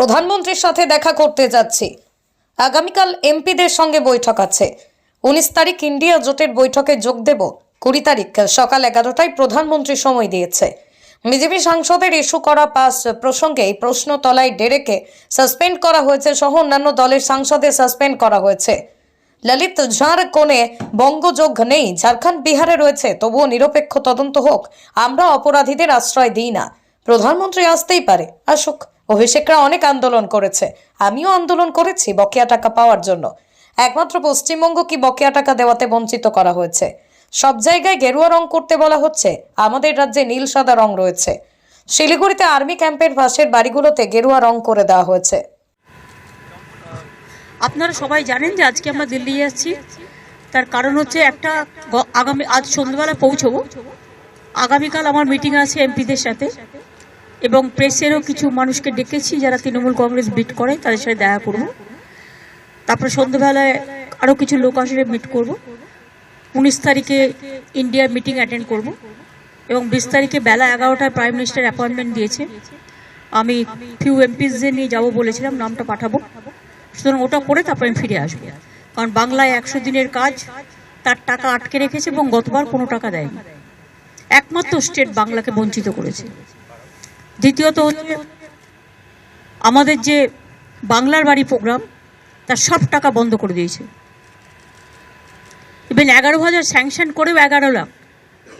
প্রধানমন্ত্রীর সাথে দেখা করতে যাচ্ছি। আগামীকাল এমপিদের সঙ্গে বৈঠক আছে। উনিশ তারিখ ইন্ডিয়া জোটের বৈঠকে যোগ দেব কুড়ি তারিখ সকাল এগারোটায় প্রধানমন্ত্রী সময় দিয়েছে। বিজেপি সাংসদের ইস্যু করা পাস প্রসঙ্গে প্রশ্ন তলায় ডেরেকে সাসপেন্ড করা হয়েছে সহ অন্যান্য দলের সাংসদের সাসপেন্ড করা হয়েছে। ললিত ঝাড় কোণে বঙ্গযোগ নেই, ঝাড়খণ্ড বিহারে রয়েছে, তবুও নিরপেক্ষ তদন্ত হোক, আমরা অপরাধীদের আশ্রয় দিই না। প্রধানমন্ত্রী আসতেই পারে, আসুক। অভিষেকরা অনেক আন্দোলন করেছে। আমিও আন্দোলন করেছি বকেয়া টাকা পাওয়ার জন্য। একমাত্র পশ্চিমবঙ্গ কি বকেয়া টাকা দেওয়াতে বঞ্চিত করা হয়েছে? সব জায়গায় গেরুয়া রং করতে বলা হচ্ছে, আমাদের রাজ্যে নীল সাদা রং রয়েছে। শিলিগুড়িতে আর্মি ক্যাম্পের পাশের বাড়িগুলোতে গেরুয়া রং করে দেওয়া হয়েছে। আপনারা সবাই জানেন যে আজকে আমরা দিল্লি যাচ্ছি তার কারণ হচ্ছে একটা আগামী আজ সন্ধ্যাবেলা পৌঁছবো। আগামীকাল আমার মিটিং আছে এমপিদের সাথে। এবং প্রেসেরও কিছু মানুষকে ডেকেছি যারা তৃণমূল কংগ্রেস বিট করে, তাদের সাথে দেখা করব। তারপরে সন্ধ্যাবেলায় আরও কিছু লোক আসলে মিট করব। উনিশ তারিখে ইন্ডিয়ার মিটিং অ্যাটেন্ড করব এবং বিশ তারিখে বেলা এগারোটায় প্রাইম মিনিস্টার অ্যাপয়েন্টমেন্ট দিয়েছে। আমি ফিউ এমপিসদের নিয়ে যাব বলেছিলাম, নামটা পাঠাবো। সুতরাং ওটা করে তারপরে আমি ফিরে আসব। কারণ বাংলায় একশো দিনের কাজ, তার টাকা আটকে রেখেছে এবং গতবার কোনো টাকা দেয়নি। একমাত্র স্টেট বাংলাকে বঞ্চিত করেছে। দ্বিতীয়ত হচ্ছে, আমাদের যে বাংলার বাড়ি প্রোগ্রাম, তার সব টাকা বন্ধ করে দিয়েছে। ইভেন এগারো হাজার স্যাংশন করেও এগারো লাখ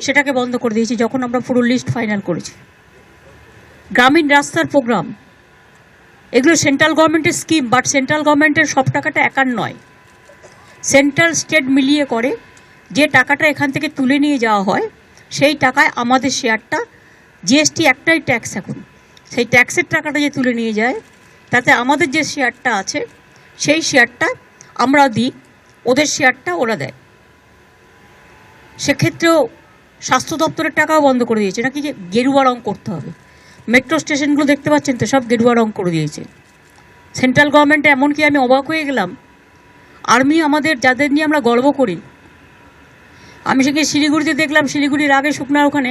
সেটাকে বন্ধ করে দিয়েছি যখন আমরা পুরো লিস্ট ফাইনাল করেছি। গ্রামীণ রাস্তার প্রোগ্রাম, এগুলো সেন্ট্রাল গভর্নমেন্টের স্কিম বাট সেন্ট্রাল গভর্নমেন্টের সব টাকাটা একার নয়। সেন্ট্রাল স্টেট মিলিয়ে করে যে টাকাটা এখান থেকে তুলে নিয়ে যাওয়া হয়, সেই টাকায় আমাদের শেয়ারটা জিএসটি একটাই ট্যাক্স এখন। সেই ট্যাক্সের টাকাটা যে তুলে নিয়ে যায়, তাতে আমাদের যে শেয়ারটা আছে, সেই শেয়ারটা আমরা দিই, ওদের শেয়ারটা ওরা দেয়। সেক্ষেত্রেও স্বাস্থ্য দপ্তরের টাকাও বন্ধ করে দিয়েছে। নাকি যে গেরুয়া রং করতে হবে। মেট্রো স্টেশনগুলো দেখতে পাচ্ছেন তো, সব গেরুয়া রং করে দিয়েছে। সেন্ট্রাল গভর্নমেন্টে এমনকি আমি অবাক হয়ে গেলাম আর্মি আমাদের যাদের নিয়ে আমরা গর্ব করি। আমি সেখানে শিলিগুড়িতে দেখলাম, শিলিগুড়ির আগে শুকনার ওখানে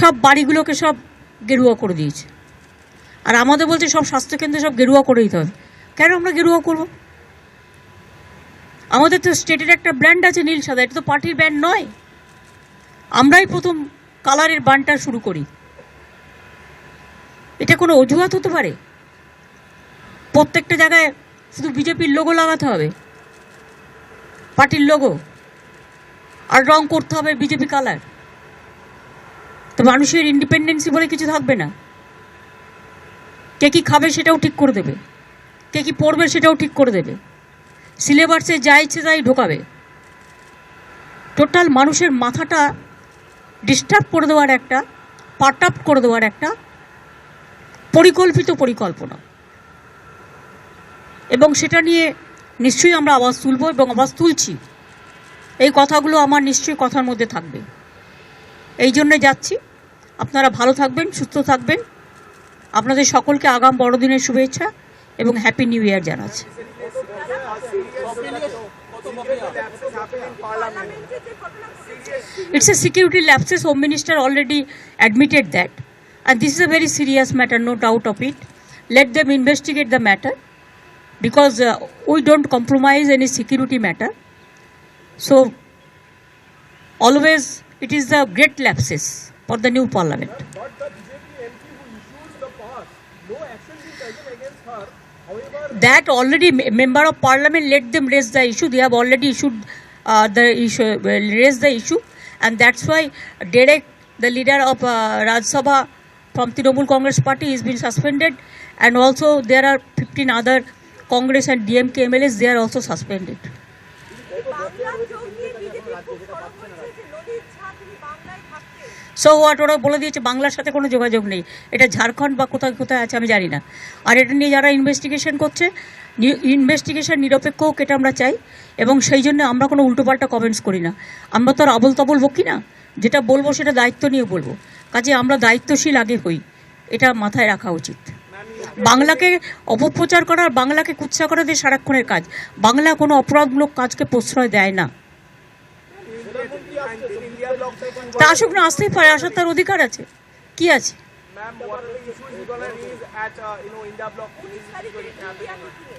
সব বাড়িগুলোকে সব গেরুয়া করে দিয়েছে। আর আমাদের বলছে সব স্বাস্থ্যকেন্দ্রে সব গেরুয়া করে দিতে হবে। কেন আমরা গেরুয়া করব? আমাদের তো স্টেটের একটা ব্র্যান্ড আছে নীল সাদা, এটা তো পার্টির ব্র্যান্ড নয়। আমরাই প্রথম কালারের বানটা শুরু করি। এটা কোনো অজুহাত হতে পারে? প্রত্যেকটা জায়গায় শুধু বিজেপির লোগো লাগাতে হবে। পার্টির লোগো আর রং করতে হবে বিজেপি কালার তো মানুষের ইন্ডিপেন্ডেন্সি বলে কিছু থাকবে না। কে কি খাবে সেটাও ঠিক করে দেবে। কে কি পড়বে সেটাও ঠিক করে দেবে। সিলেবাসে যা ইচ্ছে তাই ঢোকাবে। টোটাল মানুষের মাথাটা ডিস্টার্ব করে দেওয়ার একটা পাট আপ করে দেওয়ার একটা পরিকল্পিত পরিকল্পনা। এবং সেটা নিয়ে নিশ্চয়ই আমরা আওয়াজ তুলব এবং আওয়াজ তুলছি। এই কথাগুলো আমার নিশ্চয়ই কথার মধ্যে থাকবে। এই জন্যে যাচ্ছি। আপনারা ভালো থাকবেন, সুস্থ থাকবেন। আপনাদের সকলকে আগাম বড়দিনের শুভেচ্ছা এবং হ্যাপি নিউ ইয়ার জানাচ্ছি। It's a security lapses home minister already admitted that and this is a very serious matter no doubt of it let them investigate the matter because we don't compromise any security matter so always it is the great lapses for the new parliament. That already member of parliament let them raise the issue. They have already issued uh, the issue, uh, raised the issue, and that's why Derek, the leader of uh, Raj Sabha from Trinamool Congress Party, is been suspended, and also there are 15 other Congress and DMK MLAs. They are also suspended. So what ওরা বলে দিয়েছে বাংলার সাথে কোনো যোগাযোগ নেই। এটা ঝাড়খণ্ড বা কোথায় কোথায় আছে আমি জানি না। আর এটা নিয়ে যারা ইনভেস্টিগেশন করছে ইনভেস্টিগেশন নিরপেক্ষ হোক এটা আমরা চাই, এবং সেই জন্য আমরা কোনো উল্টোপাল্টা কমেন্টস করি না। আমরা তো আর আবল তাবল বকি না। যেটা বলব সেটা দায়িত্ব নিয়ে বলব। কাজে আমরা দায়িত্বশীল আগে হই। এটা মাথায় রাখা উচিত। বাংলাকে অপপ্রচার করা আর বাংলাকে কুৎসা করা দিয়ে সারাক্ষণের কাজ। বাংলা কোনো অপরাধমূলক কাজকে প্রশ্রয় দেয় না। তা আসুক না আসতেই পারে আসার তার অধিকার আছে কি আছে ma'am, what are the issues you're gonna raise at uh, you know India Block উনিশ তারিখে ইন্ডিয়া মিটিংয়ে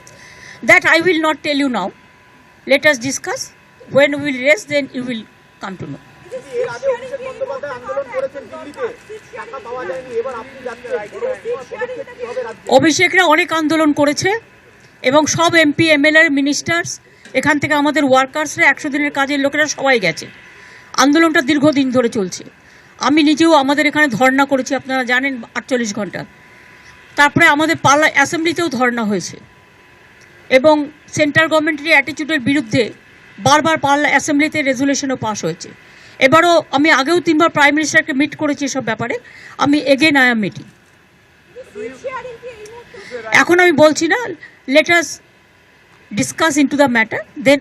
That I will not tell you now. Let us discuss. When we will raise, then you will come to know. এর আগে অভিষেক বন্দ্যোপাধ্যায় আন্দোলন করেছেন দিল্লিতে টাকা পাওয়া যায়নি এবার আপনি যাচ্ছেন পদক্ষেপ কি হবে রাজ্যে অভিষেকরা অনেক আন্দোলন করেছে এবং সব এমপি এমএলএ মিনিস্টার্স এখান থেকে আমাদের ওয়ার্কার্সরা একশো দিনের কাজের লোকেরা সবাই গেছে আন্দোলনটা দীর্ঘদিন ধরে চলছে। আমি নিজেও আমাদের এখানে ধর্ণা করেছি, আপনারা জানেন, আটচল্লিশ ঘণ্টা। তারপরে আমাদের পার্লা অ্যাসেম্বলিতেও ধর্ণা হয়েছে। এবং সেন্ট্রাল গভর্নমেন্টের অ্যাটিচিউডের বিরুদ্ধে বারবার পার্লা অ্যাসেম্বলিতে রেজুলেশনও পাস হয়েছে। এবারও আমি আগেও তিনবার প্রাইম মিনিস্টারকে মিট করেছি এসব ব্যাপারে। আমি এগেন আই এম মিটিং। এখন আমি বলছি না let us discuss into the matter then